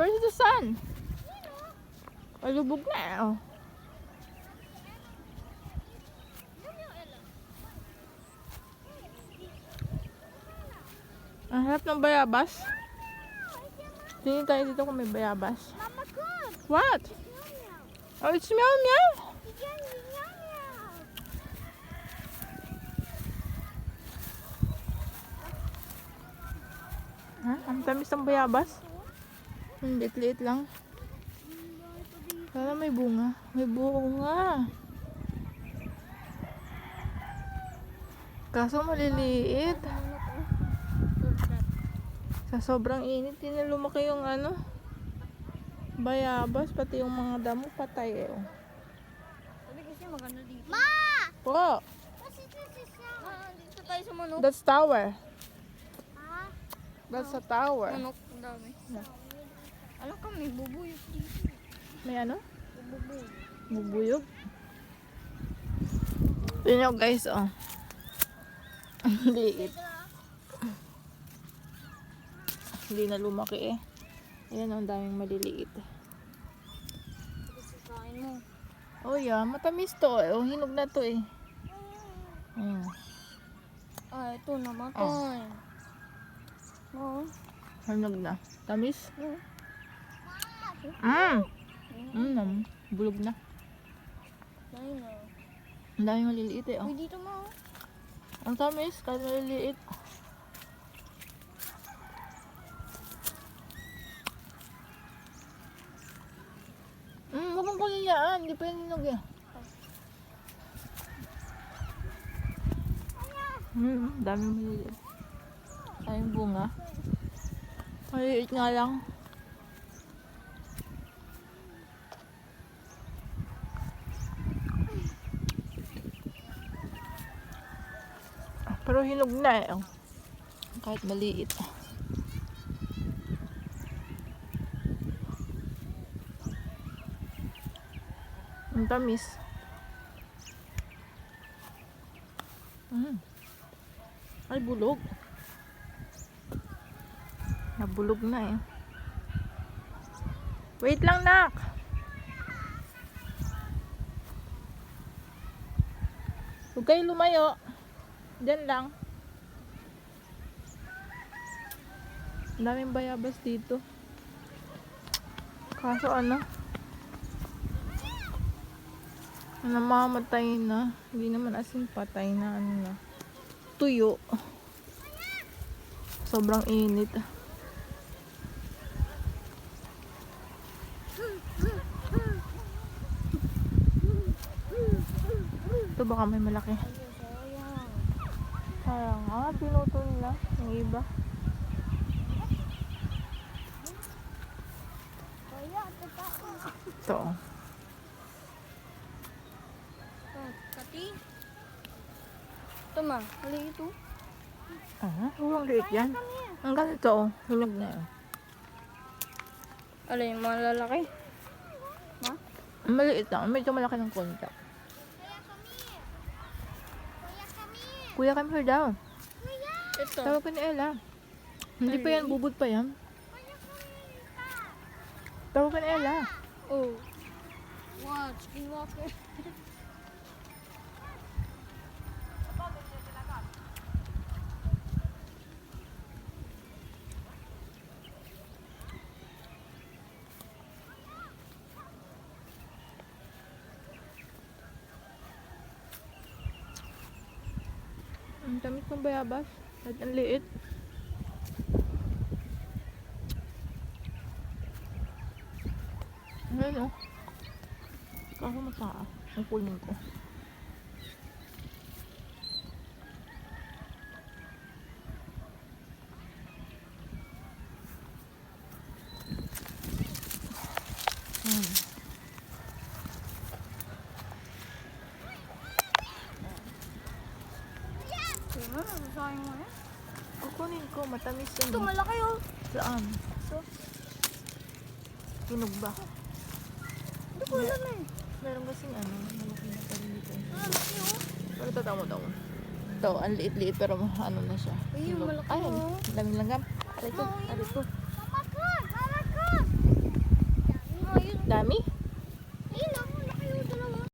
Where's the sun? Palubog na eh, oh. Ang harap ng bayabas. Tingin tayo dito kung may bayabas. Mama, good. What? Oh, it's meow meow. Again, meow, meow. Ha? Ang tamis ng bayabas. Ang liit-liit lang. Sana may bunga. May bunga. Kaso maliliit. Sa sobrang init, din na lumaki yung ano. Bayabas, pati yung mga damo patay eh. oh. Sabi kasi maganda dito. Ma! Po, dito tayo sa manok. that's tower. Ah, That's a tower. Manok, ang dami. Yeah. Alam ka, may bubuyot dito. May ano? Bubuyot. Bubuyog. Yun nyo guys, oh. Ang liit. Hindi na lumaki eh. Ayan, oh, ang daming maliliit. Oh yeah, matamis to eh. Oh, hinog na to eh. Mm. Ah, ito namatay. Oo. Hinog na. Tamis? Oo. Mm. Mm, bulog na. Ayun na. Ang daming maliliit eh. Oh. Uy, dito mo. Ang tamis, kahit maliliit. Hmm, huwag mong kunin yan. Hindi pa yan eh. Hmm, daming maliliit. Ayun bunga. Maliliit nga lang. Pero hinog na eh. oh. Kahit maliit. Ang tamis. Mm. Ay, bulog. Nabulog na eh. Wait lang, nak. Huwag kayo lumayo. Diyan lang. Ang daming bayabas dito. Kaso ano? Namamatay na. Hindi naman asin patay na. Ano na. Tuyo. Sobrang init. Ito baka may malaki. Sayang. Nga, pinuto nila. Yung iba. Ito. oh. Oh, kati. Ito ma, hali ito. Ah, huwag liit yan. Ang ganito, oh. Hinog na yun. Alay, malalaki. Ang Maliit lang. Medyo malaki ng konti. Kuya, come here. Kuya, Ito. Tawag ka ni Ella. Hindi pa yan, bubod pa yan. Tawag ka ni Ella. Oh. Watch, skinwalker. Ang tamis ng bayabas. At ang liit. Ayan oh. Kaso mataas. Ang kunin ko. Diba, nasasayang mo yan. Kukunin ko. Matamis yun. Ito, malaki oh. Saan? Hinog ba? Hindi ko alam eh. Meron kasing ano, malaki na pa rin dito. Ah, laki oh. Pero ito, tamo. Ito, ang liit-liit pero ano na siya. Ay, Hinog. malaki, Ay, oh. daming langgam. Aray ko, aray ko. Dami?